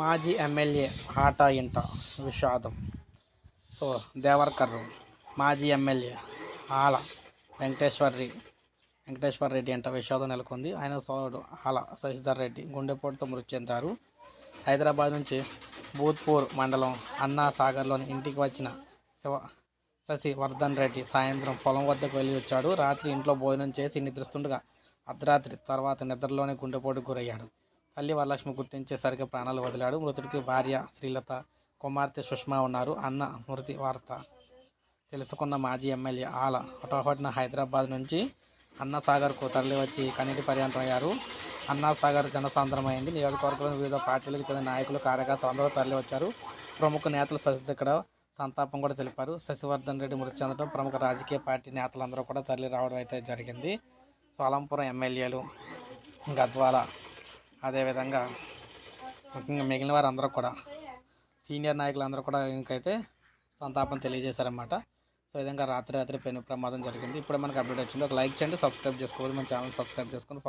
మాజీ ఎమ్మెల్యే ఆట ఇంట విషాదం. సో దేవర్కర్రు మాజీ ఎమ్మెల్యే ఆల వెంకటేశ్వర్రి వెంకటేశ్వర రెడ్డి అంట విషాదం నెలకొంది. ఆయన సోదరుడు ఆల శశిధర్ రెడ్డి గుండెపోటుతో మృతి చెందారు. హైదరాబాద్ నుంచి భూత్పూర్ మండలం అన్నా సాగర్లోని ఇంటికి వచ్చిన శివ శశి వర్ధన్ రెడ్డి సాయంత్రం పొలం వద్దకు వెళ్ళి వచ్చాడు. రాత్రి ఇంట్లో భోజనం చేసి నిద్రిస్తుండగా అర్ధరాత్రి తర్వాత నిద్రలోనే గుండెపోటుకు గురయ్యాడు. తల్లి వరలక్ష్మి గుర్తించేసరికి ప్రాణాలు వదిలాడు. మృతుడికి భార్య శ్రీలత కుమార్తె సుష్మా ఉన్నారు. అన్న మృతి వార్త తెలుసుకున్న మాజీ ఎమ్మెల్యే ఆల హుటాహుటిన హైదరాబాద్ నుంచి అన్నసాగర్కు తరలివచ్చి కన్నీటి పర్యంతం అయ్యారు. అన్నాసాగర్ జనసాంద్రమైంది. నియోజకవర్గంలో వివిధ పార్టీలకు చెందిన నాయకులు కార్యకర్తలు అందరూ తరలివచ్చారు. ప్రముఖ నేతలు శశి ఇక్కడ సంతాపం కూడా తెలిపారు. శశివర్ధన్ రెడ్డి మృతి చెందడం ప్రముఖ రాజకీయ పార్టీ నేతలందరూ కూడా తరలి రావడం అయితే జరిగింది. సోలంపురం ఎమ్మెల్యేలు గద్వాల అదేవిధంగా ముఖ్యంగా మిగిలిన వారు అందరూ కూడా సీనియర్ నాయకులందరూ కూడా ఇంకైతే సంతాపం తెలియజేశారన్నమాట. సో విధంగా రాత్రి రాత్రి పెను ప్రమాదం జరిగింది. ఇప్పుడు మనకు అప్డేట్ వచ్చింది. ఒక లైక్ చేయండి సబ్స్క్రైబ్ చేసుకోవాలి మన ఛానల్ సబ్స్క్రైబ్ చేసుకొని